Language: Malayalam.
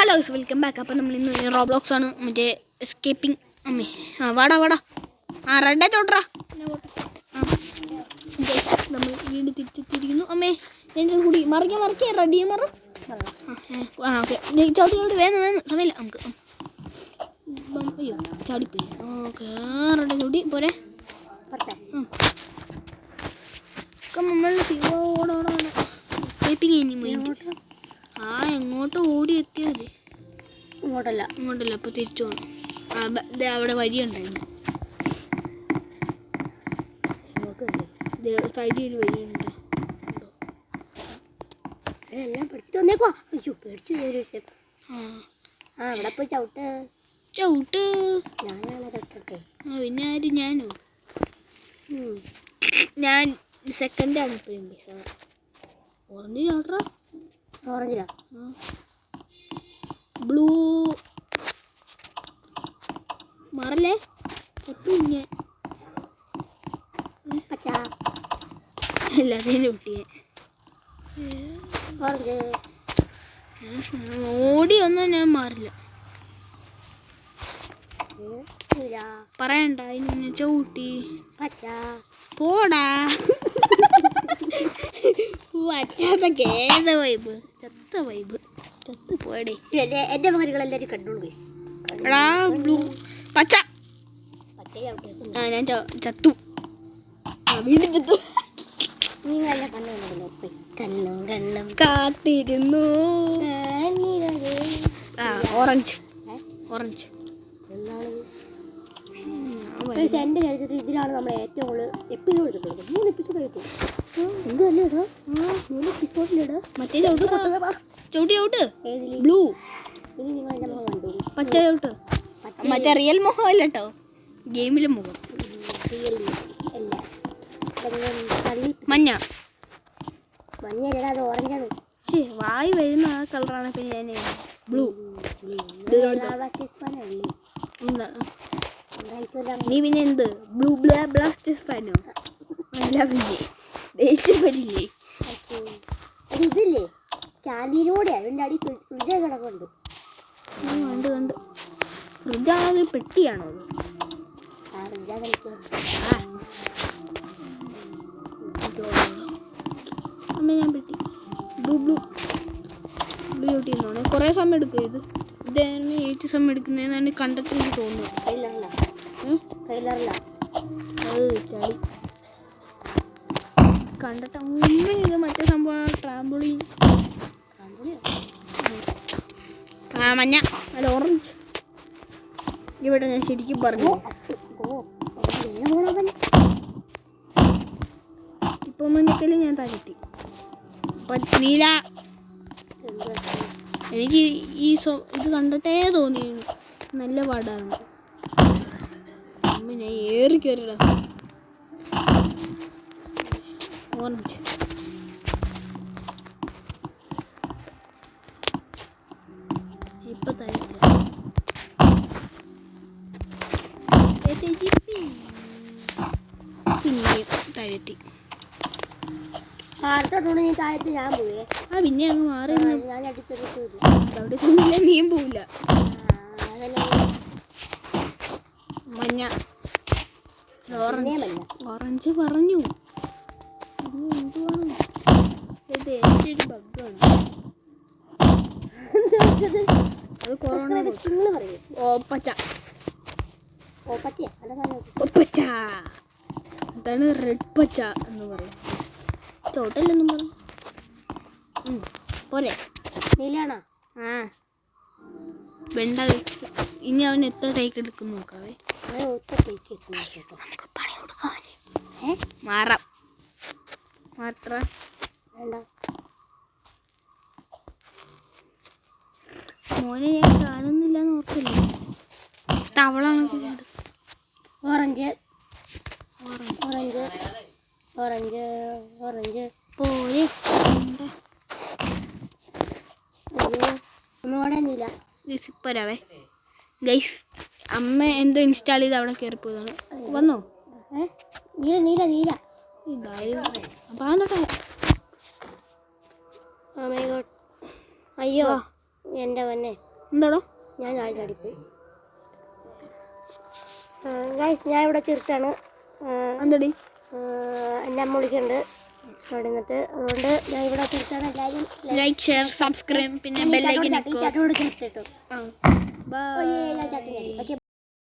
ഹലോ വെൽക്കം ബാക്ക് അപ്പോൾ നമ്മൾ ഇന്ന് റോബ്ലോക്സ് ആണ്. മറ്റേ എസ്കേപ്പിംഗ് അമ്മേ ആ വാടാ വാടാ. ആ റെഡേ തൊട്ടാ നമ്മൾ വീണ്ടും തിരിച്ചെത്തിയിരിക്കുന്നു. അമ്മേ എന്റെ കൂടി മറിക്ക മറിക്ക റെഡിയെ മറ. ആ ഓക്കെ. ചവിട്ടി ചവിട്ടി. വേഗം വേഗം സമയമില്ല. നമുക്ക് ചാടിപ്പോയി. ഓക്കെ റെഡി ചൂടി പോരെ. നമ്മൾ എസ്കേപ്പിംഗ് ഇനി മൈൻഡ് ആ എങ്ങോട്ട് ഓടി എത്തിയത് ഇങ്ങോട്ടല്ല. ഇങ്ങോട്ടല്ല അപ്പോൾ തിരിച്ചു പോകണം ആ അവിടെ വരി ഉണ്ടായിരുന്നു ഇങ്ങോട്ട് ദേ സൈഡിൽ ഒരു എല്ലാം വന്നേക്കോ അയ്യോ പേടിച്ചു പോയി ഒരു ആ. ആ അവിടെ പോയി ചവിട്ട്. ചവിട്ട്. ഞാനാണ് തൊട്ടട്ടെ ആ പിന്നെ ആര്? ഞാനോ. ഞാൻ സെക്കൻഡാണ് ഇപ്പോഴും ഓറഞ്ച് ചവിട്ടറ ഓറഞ്ചിലാ ബ്ലൂ മാറല്ലേ ചത്തു ഞാൻ പച്ച അല്ലാതെ ചവിട്ടിയെ ഓറഞ്ച് ഞാൻ ഓടി ഒന്നും ഞാൻ മാറില്ല. പറയണ്ട അതിന് ചവിട്ടി. പച്ച. പോടാ. വച്ചാന്നൊക്കെ ഏത് വൈബ് ചത്ത വൈബ് ചത്ത് പോയടേ. എന്റെ എന്റെ മകനുകളെല്ലാവരും കണ്ടോളൂ. എടാ ബ്ലൂ. പച്ച. ആ ഞാൻ ചത്തു. ആ വീണ്ടും ചത്തു. കണ്ണു കണ്ണും കണ്ണും. കാത്തിരുന്നു. ആ ഓറഞ്ച് ഓറഞ്ച് എന്റെ ചരിത്രത്തിൽ ഇതിലാണ് നമ്മൾ ഏറ്റവും കൂടുതൽ എപ്പിസോഡ് എടുക്കുന്നത് മൂന്ന് എപ്പിസോഡ് എടുത്തു ബ്ലൂ. ഇനി നിങ്ങൾ പച്ച ചവിട്ട് മറ്റേ റിയൽ മുഖം അല്ല കേട്ടോ ഗെയിമിലെ മുഖം മഞ്ഞ അത് ഓറഞ്ചാണ് വായി വരുന്ന ആ കളറാണ് പിന്നെ ഞാൻ ബ്ലൂ നീ പിന്നെ എന്ത് ബ്ലൂ ബ്ലാ ബ്ലാസ്റ്റേഴ്സ് ഫാനോ അല്ല പിന്നെ ദേഷ്യപ്പെടില്ലേ ഇതില്ലേ ക്യാന്റീനോടെ അതിന്റെ അടി ഫ്രിഡ്ജ് കിടക്കുന്നുണ്ട് കണ്ട് കണ്ട് ഫ്രിഡ്ജാണോ പെട്ടിയാണോ അമ്മ ഞാൻ പെട്ടി. Blue blue. ബ്ലൂ ചവിട്ടി എന്നോണേ കുറേ സമയം എടുക്കും ഇത്? ഇതാണ് ഏറ്റവും സമയം എടുക്കുന്നതെന്നാണ് കണ്ടെത്തി എനിക്ക് തോന്നുന്നത് കയ്യിലറില്ല? കയ്യിലറില്ല അത് ചളി. കണ്ടിട്ട് ഒന്നും ഇത് മറ്റേ സംഭവം ട്രാമ്പുളി ആ മഞ്ഞ. അല്ല ഓറഞ്ച് ഇവിടെ ഞാൻ ശരിക്കും പറഞ്ഞു. ഇപ്പൊ മുന്നിട്ടിൽ ഞാൻ തകറ്റി നീല. എനിക്ക് ഈ സോ ഇത് കണ്ടിട്ടേ തോന്നി നല്ല പാടാണ്. അമ്മ ഞാൻ ഏറി കയറിടാ ഓറഞ്ച് ഇപ്പൊ തരത്തില്ല പിന്നെയും നീ താഴത്ത് ഞാൻ പോയേ ആ പിന്നെ അങ്ങ് മാറി ഞാൻ അവിടെ ചെന്നില്ല നീയും പോവില്ല മഞ്ഞ ഓറഞ്ച് ഓറഞ്ച് പറഞ്ഞു ഇത് എന്തുവാണ് ഇത് എന്റെ ഒരു ബഗ്ഗാണ് അത് കൊറോണ പറയും. ഓ പച്ച ഓ പറ്റിയ അല്ല ഓ പച്ച അതാണ് റെഡ് പച്ച എന്ന് പറയും. ടോട്ടലെന്നും പറയും പോരെ. നീലാണോ? ആ. വെണ്ട ഇനി അവൻ എത്ര ടേക്ക് എടുക്കും നോക്കാവേ. കേക്ക് എത്തുന്നു കേട്ടോ നമുക്ക് പണി കൊടുക്കാം. ഏ? മാറാം. മാത്ര. വേണ്ട. മോനെ ഞാൻ കാണുന്നില്ല എന്ന് ഓർക്കില്ല തവളാണ്. ഓറഞ്ച്. ഓറഞ്ച്. ഓറഞ്ച്. ഓറഞ്ച്. ഉണ്ട്. അയ്യോ ഒന്നുകൂടെ നീല ഗൈസ് അമ്മ എന്തോ ഇൻസ്റ്റാൾ ചെയ്ത് അവിടെ കയറിപ്പോയതാണ്. വന്നോ? നീല നീല നീല. അയ്യോ എന്റെ പൊന്നെ. എന്താടോ? ഞാൻ ഞാൻ ചാടിപ്പോയി. ഗൈസ് ഞാൻ ഇവിടെ ചിർത്താണ് എന്തടി? എന്റെ അമ്മ വിളിക്കുന്നുണ്ട്. അവിടെ നിന്നിട്ട്. അതുകൊണ്ട് ഞാൻ ഇവിടെ ചിർത്താണ് എല്ലാവരും ലൈക്ക് ഷെയർ സബ്സ്ക്രൈബ് പിന്നെ ബെല്ലൈക്കൻ ചാട്ടോട് ഓക്കെ